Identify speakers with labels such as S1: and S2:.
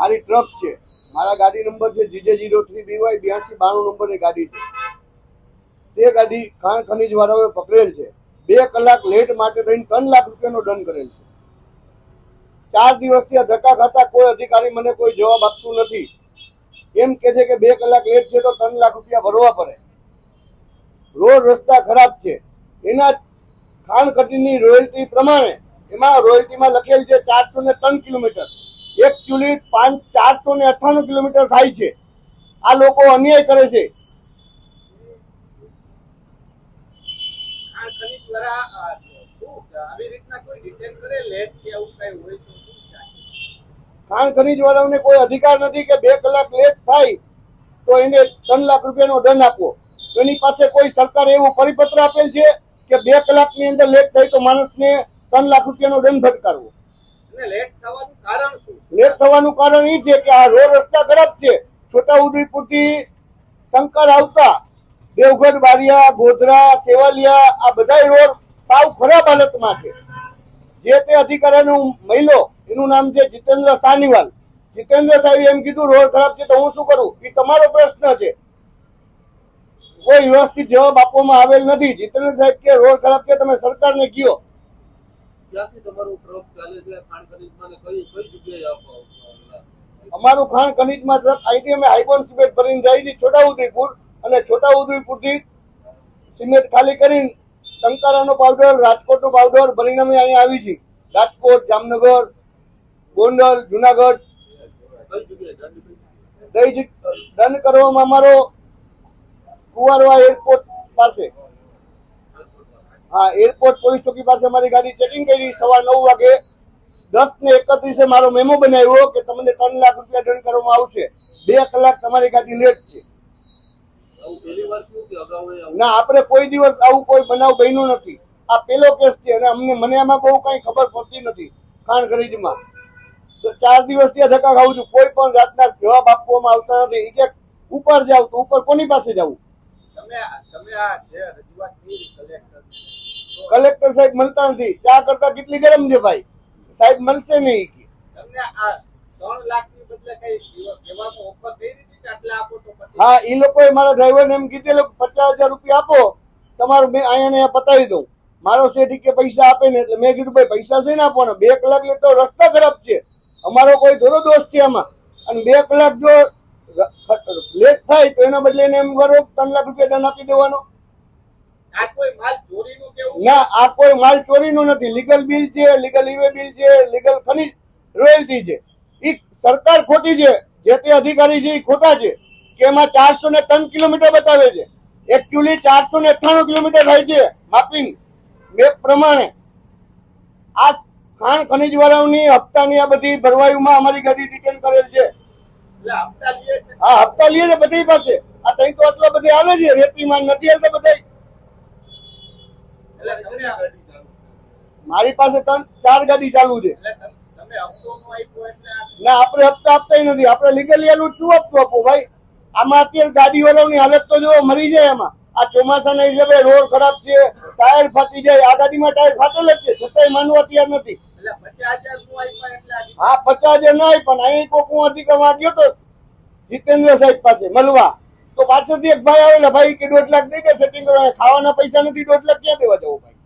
S1: મારી ટ્રક છે. મારા ગાડી નંબર છે જીજે જીરો થ્રી બીવાય બ્યાસી બાણું નંબરની ગાડી છે. તે ગાડી ખાણ ખનીજ વાળાઓએ પકડેલ છે. બે કલાક લેટ માટે થઈને ત્રણ લાખ રૂપિયાનો દંડ કરેલ છે. ચાર દિવસથી આ ધક્કા ખાતા કોઈ અધિકારી મને કોઈ જવાબ આપતું નથી. એમ કે છે કે બે કલાક લેટ છે તો ત્રણ લાખ રૂપિયા ભરવા પડે. રોડ રસ્તા ખરાબ છે. એના ખાણ ખટીની રોયલ્ટી પ્રમાણે એમાં રોયલ્ટીમાં લખેલ છે ચારસો ને ત્રણ કિલોમીટર. એકચ્યુઅલી પાંચ ચારસો ને અઠ્ઠાણું કિલોમીટર થાય છે. આ લોકો અન્યાય કરે છે. ખાણ ખનીજ વાળાઓને કોઈ અધિકાર નથી કે બે કલાક લેટ થાય તો એને ત્રણ લાખ રૂપિયાનો દંડ આપવો. એની પાસે કોઈ સરકારે એવું પરિપત્ર આપેલ છે કે બે કલાકની અંદર લેટ થાય તો માણસને ત્રણ લાખ રૂપિયાનો દંડ ફટકારવો.
S2: અને લેટ થવાનું કારણ
S1: એ છે કે આ રોડ રસ્તા ખરાબ છે. છોટા ઉદેપુરથી ટંકર આવતા દેવગઢ, બારિયા, ગોધરા, સેવાલિયા, આ બધા રોડ સાવ ખરાબ હાલતમાં છે. જે તે અધિકારીનું મહિલો એનું નામ છે જીતેન્દ્ર સાનીવાલ. જીતેન્દ્ર સાહેબ એમ કીધું, રોડ ખરાબ છે તો હું શું કરું? એ તમારો પ્રશ્ન છે. કોઈ વ્યવસ્થિત જવાબ આપવામાં આવેલ નથી. જીતેન્દ્ર સાહેબ કે, રોડ ખરાબ છે, તમે સરકારને કયો. અમારું ખાણ ખનીજમાં ટ્રક અહીંથી અમે હાઈબોન સિમેન્ટ ભરીને જાય છે છોટાઉદેપુર અને છોટાઉદેપુરથી સિમેન્ટ ખાલી કરીને ટંકારાનો પાવડર રાજકોટનો પાવડર ભરીને અમે અહીંયા આવી છીએ. રાજકોટ જામનગર ગોંડલ જુનાગઢ. દંડ કરવામાં અમારો કુવારવા એરપોર્ટ પાસે. હા એરપોર્ટ પોલીસ ચોકી પાસે અમારી ગાડી ચેકિંગ કરી, સવાર નવ વાગે દસ ને એકત્રીસે મારો મેમો બનાવ્યો કે તમને ત્રણ લાખ રૂપિયા દંડ કરવામાં આવશે. બે કલાક તમારી ગાડી લેટ છે. ના, આપણે કોઈ દિવસ આવું કોઈ બનાવ બન્યું નથી. આ પેલો કેસ છે અને અમને, મને આમાં બહુ કઈ ખબર પડતી નથી ખાણ ખરીદમાં. તો ચાર દિવસથી ત્યાં ધક્કા ખાઉં છું. કોઈ પણ જાતના જવાબ આપવામાં આવતા નથી. કે ઉપર જાવ તો ઉપર કોની પાસે જવું
S2: કલેક્ટર
S1: સાહેબ મળતા નથી. ચા કરતા કેટલી ગરમ છે ભાઈ? સાહેબ મળશે નહીં હા એ લોકોએ મારા ડ્રાઈવરને એમ કીધેલું પચાસ હજાર રૂપિયા આપો. તમારું મેં અહીંયા અહીંયા પતાવી દઉં. મારો શેઠી કે પૈસા આપે ને એટલે મેં કીધું ભાઈ પૈસા છે ને આપવાના? બે કલાક લેતો રસ્તા ખરાબ છે. અમારો કોઈ થોડો દોષ છે આમાં. અને બે કલાક જો લેટ થાય તો એના બદલે એને એમ કરો ત્રણ લાખ રૂપિયા દંડ આપી દેવાનો.
S2: આ કોઈ માલ ચોરીનું કેવું?
S1: ના આ કોઈ માલ ચોરીનો નથી. લીગલ બિલ છે લીગલ ઇવે બિલ છે લીગલ ખનીજ રોયલ્ટી છે. એ સરકાર ખોટી છે. જે તે અધિકારી છે એ ખોટા છે. કે એમાં ચારસો ને ત્રણ કિલોમીટર બતાવે છે. એકચ્યુઅલી ચારસો ને અઠ્ઠાણું કિલોમીટર થાય છે. માપિંગ મેપ પ્રમાણે. આ ખાણ ખનીજ વાળાઓની હપ્તાની આ બધી ભરવાયુમાં અમારી ગાડી રિટર્ન કરેલ છે.
S2: એટલે હપ્તા
S1: લઈએ છે. બધી પાસે. આ તઈ તો આટલા બધી આવે છે રેતીમાં નથી આવતા બધા મારી પાસે ત્રણ ચાર ગાડી ચાલુ છે.
S2: ના
S1: આપણે હપ્તા આપતા નથી. આપણે લીગલી એનું શું હપ્તું આપવું ભાઈ? આમાં અત્યારે ગાડી વાળાની હાલત તો જો મરી જાય એમાં આ ચોમાસાના હિસાબે રોડ ખરાબ છે ટાયર ફાટી જાય. આ ગાડીમાં ટાયર ફાટેલ જ છે. છતાંય માનવા તૈયાર નથી હા, પચાસ હજાર ના આવી પણ અહીં કોક હું અધિકારમાં ગયો તો જીતેન્દ્ર સાહેબ પાસે, મળવા. તો પાછળથી એક ભાઈ આવેલા, ભાઈ કે દોઢ લાખ દઈ દે સેટિંગ કરવા. ખાવાના પૈસા નથી, દોઢ લાખ ક્યાં દેવા જવું, ભાઈ?